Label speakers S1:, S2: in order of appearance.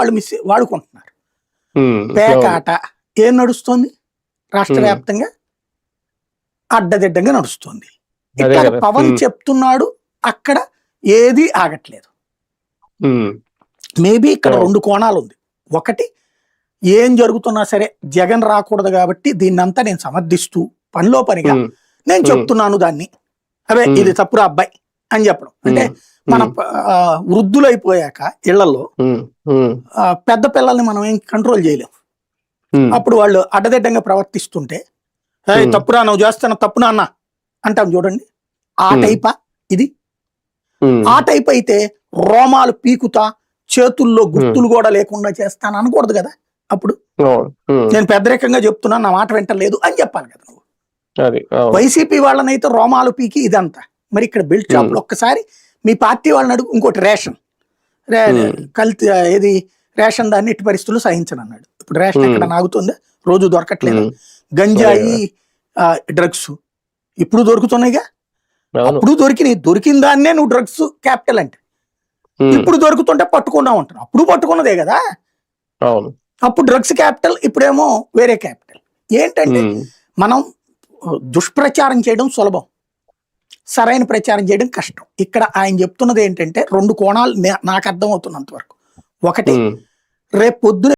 S1: వాళ్ళు మిస్ వాడుకుంటున్నారు. పేకాట ఏం నడుస్తోంది? రాష్ట్ర వ్యాప్తంగా అడ్డదిడ్డంగా నడుస్తుంది. ఇక్కడ. పవన్. చెప్తున్నాడు అక్కడ ఏది ఆగట్లేదు. మేబీ ఇక్కడ. రెండు కోణాలు ఉంది ఒకటి ఏం జరుగుతున్నా సరే జగన్ రాకూడదు కాబట్టి దీన్నంతా నేను సమర్థిస్తూ పనిలో పనిగా నేను. చెప్తున్నాను దాన్ని. అదే
S2: ఉమ్.
S1: ఇది తప్పురా అబ్బాయి. అని చెప్పడం. అంటే మన వృద్ధులైపోయాక ఇళ్ళలో పెద్ద పిల్లల్ని మనం ఏం కంట్రోల్ చేయలేం.
S2: ఉమ్,
S1: అప్పుడు వాళ్ళు అడ్డదిడ్డంగా ప్రవర్తిస్తుంటే "ఏయ్,
S2: ఉమ్.
S1: తప్పురా నువ్వు చేస్తున్న తప్పునా అన్న? అంటాం చూడండి. ఆ. టైపా ఇది? ఆ టైప్ అయితే రోమాలు పీకుతా చేతుల్లో గుర్తులు కూడా లేకుండా చేస్తాను అనకూడదు కదా అప్పుడు. నేను పెద్దరికంగా చెప్తున్నాను నా మాట వింటలేదు అని చెప్పాలి కదా నువ్వు. వైసీపీ వాళ్ళనైతే రోమాలు పీకి ఇదంతా. మరి ఇక్కడ బెల్ట్ షాపులు ఒక్కసారి మీ పార్టీ వాళ్ళని అడుగు ఇంకోటి రేషన్. కల్తీ ఏది రేషన్ దాన్ని ఇటు పరిస్థితుల్లో సహించను అన్నాడు. ఇప్పుడు రేషన్. ఎక్కడ నాగుతుందా? రోజు దొరకట్లేదు. గంజాయి డ్రగ్స్ ఇప్పుడు దొరుకుతున్నాయిగా? అప్పుడు దొరికినాయి. దొరికిన దాన్నే నువ్వు డ్రగ్స్ క్యాపిటల్ అంటే. ఇప్పుడు దొరుకుతుంటే పట్టుకున్నావు అంటారు అప్పుడు పట్టుకున్నదే కదా? అప్పుడు డ్రగ్స్ క్యాపిటల్ ఇప్పుడేమో వేరే క్యాపిటల్. ఏంటంటే మనం దుష్ప్రచారం చేయడం సులభం. సరైన ప్రచారం చేయడం కష్టం. ఇక్కడ ఆయన చెప్తున్నది ఏంటంటే రెండు కోణాలు నాకు అర్థం అవుతున్నంత వరకు. ఒకటి రేపు పొద్దున